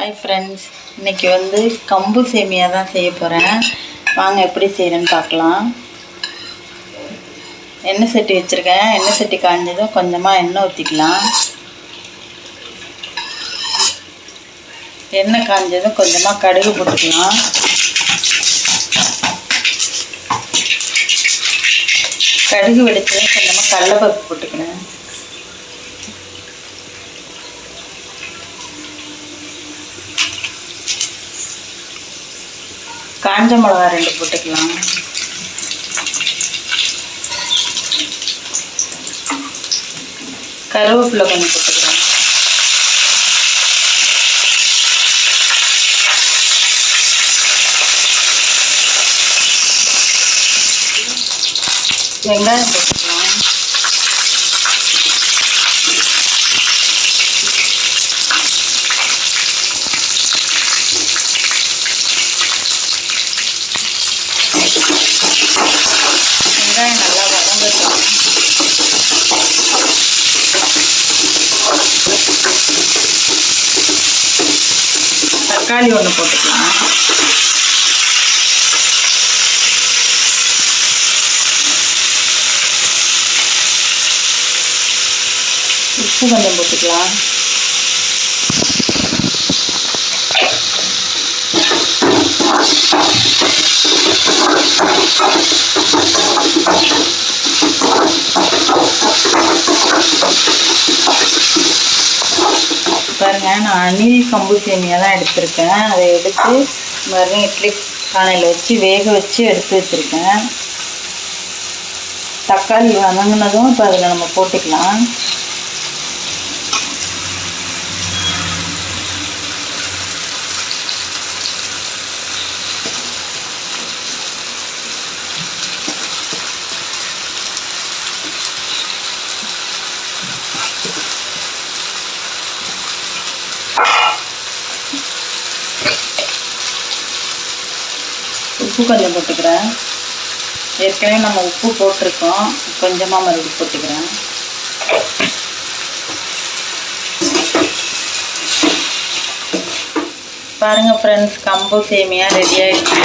Hi friends இன்றைக்கி வந்து கம்பு சேமியா தான் செய்ய போகிறேன் வாங்க எப்படி செய்கிறேன்னு பார்க்கலாம். எண்ணெய் சட்டி வச்சுருக்கேன். எண்ணெய் சட்டி காஞ்சதும் கொஞ்சமாக எண்ணெய் ஊற்றிக்கலாம் எண்ணெய் காஞ்சதும் கொஞ்சமாக கடுகு போட்டுக்கலாம். கடுகு வெடிச்சதும் கொஞ்சமாக கடலைப்பருப்பு போட்டுக்கிறேன் காஞ்ச மிளகா ரெண்டு போட்டுக்கலாம். கருவேப்பிலை கொஞ்சம் போட்டுக்கலாம். வெங்காயம் போட்டு தக்காளி ஒன்று போட்டுக்கலாம். உப்பு கொஞ்சம் போட்டுக்கலாம். நான் அணில் கம்பு சேமியா தான் எடுத்திருக்கேன். அதை எடுத்து மறுபடியும் இட்லி பானையில் வச்சு வேக வச்சு எடுத்து வச்சுருக்கேன். தக்காளி வதங்கினதும் இப்போ அதில் நம்ம போட்டுக்கலாம். உப்பு கொஞ்சம் போட்டுக்கிறேன். ஏற்கனவே நம்ம உப்பு போட்டிருக்கோம். கொஞ்சமாக மறுபடியும் போட்டுக்கிறேன். பாருங்கள் ஃப்ரெண்ட்ஸ் கம்பு சேமியாக ரெடி ஆகிடுச்சு